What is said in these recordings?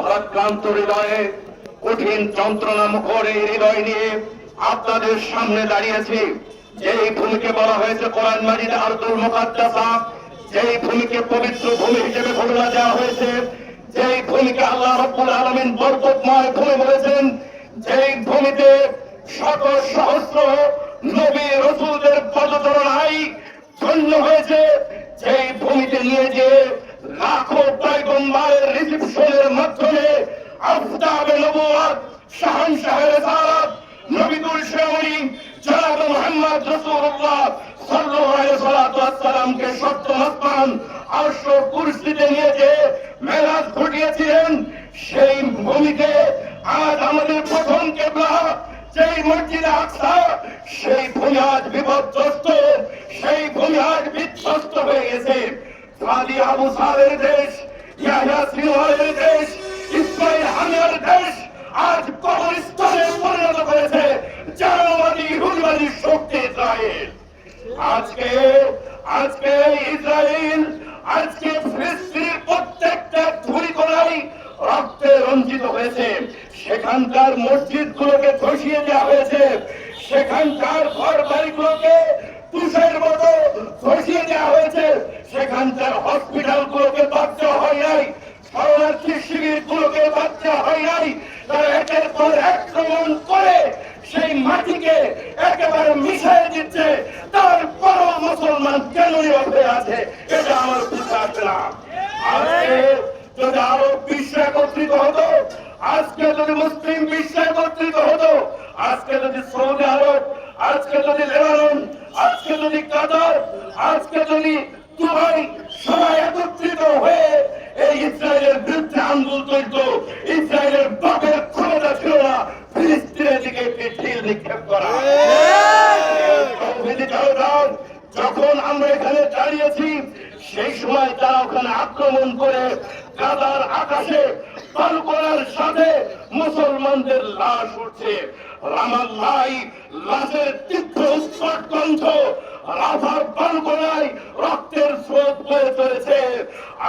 ভারাক্রান্ত হৃদয়ে, কঠিন যন্ত্রণা মুখর এই হৃদয় নিয়ে আপনাদের সামনে দাঁড়িয়েছি। যেই ভূমিকে বলা হয়েছে কোরআন মাজিদ আর্দুল মুকাদ্দাসা, যেই ভূমিকে পবিত্র ভূমি হিসেবে ঘোষণা দেওয়া হয়েছে, যেই ভূমিকে আল্লাহ রব্বুল আলমিন বরকতময় ভূমি বলেছেন, যেই ভূমিতে শত সহস্র নবী রসুলদের পদচরণাই ধন্য হয়েছে যেই ভূমিতে নিয়ে যে লাখো পয়গম্বরের মাধ্যমে আফতাবে নবুয়াত শাহানশাহের সারাত নবীকুল শ্রেমণী জনাব মোহাম্মদ রসুল্লাহ কুরসিতে ঘটিয়েছিলেন, সেই ভূমিতে আজ আমাদের প্রথম কেবলা সেই মসজিদে আকসা, সেই ভূমি আজ বিপর্যস্ত, সেই ভূমি আজ বিধ্বস্ত হয়ে গেছে। আবু সালের দেশ ইয়াহিয়া সিনওয়ারের দেশ, ইসমাইল হানিয়ার দেশ, আজ কবরস্থানে পরিণত করেছে জানবাদী হুলবাদী শক্তি ইসরায়েল আজকে আজকে ইসরায়েল আজকে ফিলিস্তিনের প্রত্যেকটা ধুলি কোনাই রক্তে রঞ্জিত হয়েছে। সেখানকার মসজিদ গুলোকে ধসিয়ে দেওয়া হয়েছে। সেখানকার ঘর বাড়িগুলোকে তুষের মতো ধসিয়ে দেওয়া হয়েছে। সেখানকার হসপিটাল গুলোকে দেওয়া হয় নাই। শরণার্থী শিবির গুলোকে দেওয়া হয় নাই। তারা একের পর আক্রমণ করে সেই মাটিকে একেবারে মিশিয়ে দিচ্ছে। তারপরও মুসলমান কেন হয়ে আছে? এটা আমার আসছে না। যদি আরও বিশ্ব একত্রিত হতো, আজকে যদি মুসলিম বিশ্ব একত্রিত হতো, আজকে যদি সৌদি আরব, আজকে যদি লেবানন যদি কাতার আজকে যদি দুবাই সবাই একত্রিত হয়ে এই ইসরায়েলের বিরুদ্ধে আন্দোলন করত ইসরায়েলের বাপের ক্ষমতা ছিল না ফিলিস্তিনের দিকে ঢিল নিক্ষেপ করা। যখন আমরা এখানে দাঁড়িয়েছি সেই সময় তারা ওখানে আক্রমণ করে কাদার আকাশে পালকোনার সাথে মুসলমানদের লাশ উঠছে রামাল্লাই লাশের তীব্র উৎকট কণ্ঠ রাফার পালকোনায় রক্তের স্রোত বয়ে চলেছে।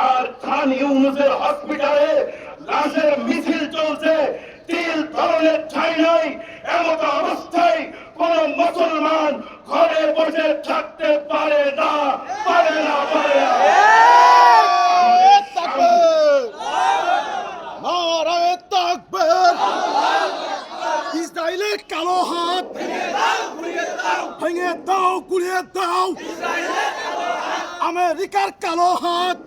আর খান ইউনুসের হসপিটালে লাশের মিছিল চলছে। তিল ধরনের ঠাই নাই, এমত অবস্থায় কোন মুসলমান ঘরে বসে থাকতে পারে না পারে না, পারে কালো হাত। ভেঙে দাও গুড়িয়ে দাও। আমেরিকার কালো হাত।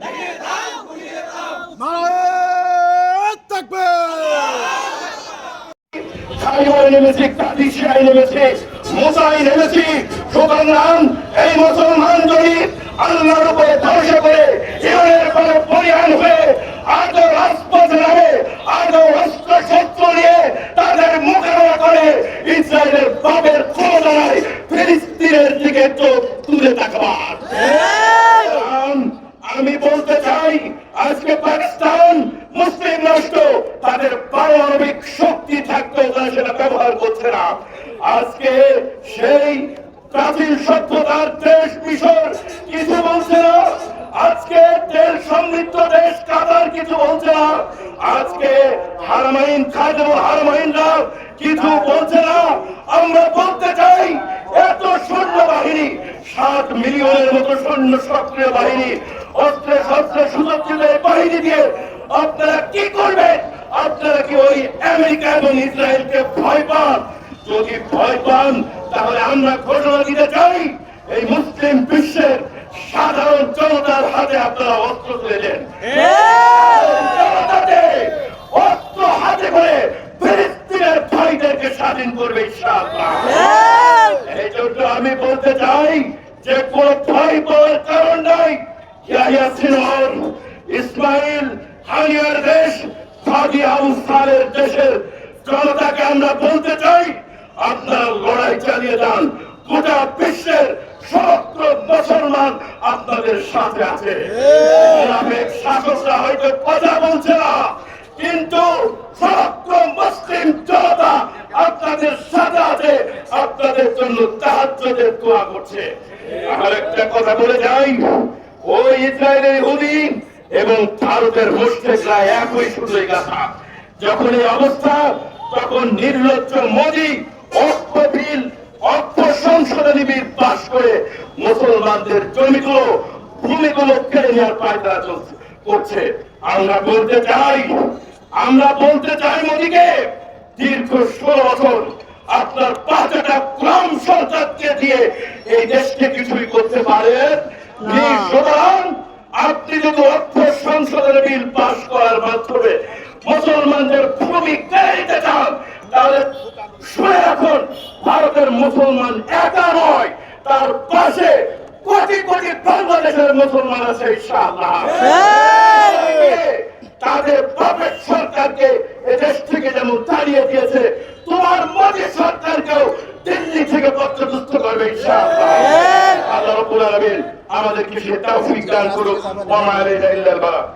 সাইবারে নেমেছি সুতরাং এই মুসলমান যদি আল্লাহর উপরে ভরসা করে ইমানের পরে পরিহান হয়ে আজও রাজপথে নামে, আজও অস্ত্র শস্ত্র নিয়ে তাদের মোকাবেলা করে ইসরায়েলের বাপের ক্ষমতা নাই ফিলিস্তিনের দিকে চোখ তুলে তাকবার। আমি বলতে চাই, আজকে পাকিস্তান মুসলিম রাষ্ট্র, তাদের পারমাণবিক শক্তি থাকতেও তারা সেটা ব্যবহার করছে না। আজকে সেই প্রাচীন সভ্যতার দেশ মিশর কিছু বলছে না আজকে তেল সমৃদ্ধ দেশ কাতার কিছু বলছে না। আজকে হারমাইন খাদেম হারমাইনরা কিছু বলছে না। আমরা বলতে চাই, এত সৈন্য বাহিনী সাত মিলিয়নের মতো সৈন্য সক্রিয় বাহিনী, অস্ত্রে শস্ত্রে সুরক্ষিত এই বাহিনী দিয়ে আপনারা কি করবেন? আপনারা কি ওই আমেরিকা এবং ইসরায়েলকে ভয় পান? যদি ভয় পান, তাহলে আমরা ঘোষণা দিতে চাই, এই মুসলিম বিশ্বের সাধারণ জনতার হাতে আপনারা অস্ত্র তুলে দেন। অস্ত্র হাতে করে ফিলিস্তিনের ভাইদেরকে স্বাধীন করবে এই জন্য আমি বলতে চাই যে কোন ভয় পাওয়ার কারণ নাই। ইয়াহিয়া সিনওয়ার ইসমাইল হানিয়ার দেশ সাদি আবু সালের দেশের জনতাকে আমরা বলতে চাই আপনারা লড়াই চালিয়ে যান। গোটা বিশ্বের সমস্ত মুসলমান আপনাদের সাথে আছে। শাসকরা হয়তো কথা বলছে না কিন্তু সমগ্র মুসলিম জনতা আপনাদের সাথে আছে আপনাদের জন্য তাহাজ্জুদের দোয়া করছে। আর একটা কথা বলে যাই ওই ইসরায়েলের ইহুদি এবং ভারতের মুষ্টেকরা একই সুতোই গাথা যখন এই অবস্থা তখন নির্লজ্জ মোদী অর্থ সংশোধনী বিল পাশ করে মুসলমানদের জমিগুলো ভূমিগুলো কেড়ে নেওয়ার পায়তারা চলছে করছে। আমরা বলতে চাই আমরা বলতে চাই মোদীকে দীর্ঘ ষোলো বছর আপনার পাঁচটা গ্রাম সরকারকে দিয়ে এই দেশকে কিছুই করতে পারেন সুতরাং আপনি যদি অর্থ সংশোধনের বিল পাশ করার মাধ্যমে মুসলমানদের ভূমি কেড়ে নিতে চান তাহলে শুনে রাখুন ভারতের মুসলমান একা নয় তার পাশে কোটি কোটি বাংলাদেশের মুসলমান আছে ইনশাআল্লাহ। তাদের পাপের সরকারকে এদেশ থেকে যেমন তাড়িয়ে দিয়েছে তোমার মোদী সরকারকেও দিল্লি থেকে পত্রদুস্ত করবে ইনশাআল্লাহ। আল্লাহ রাব্বুল আলামিন আমাদেরকে সে তৌফিক দান করুক ওয়া মা আলাইনা ইল্লাল বালাগ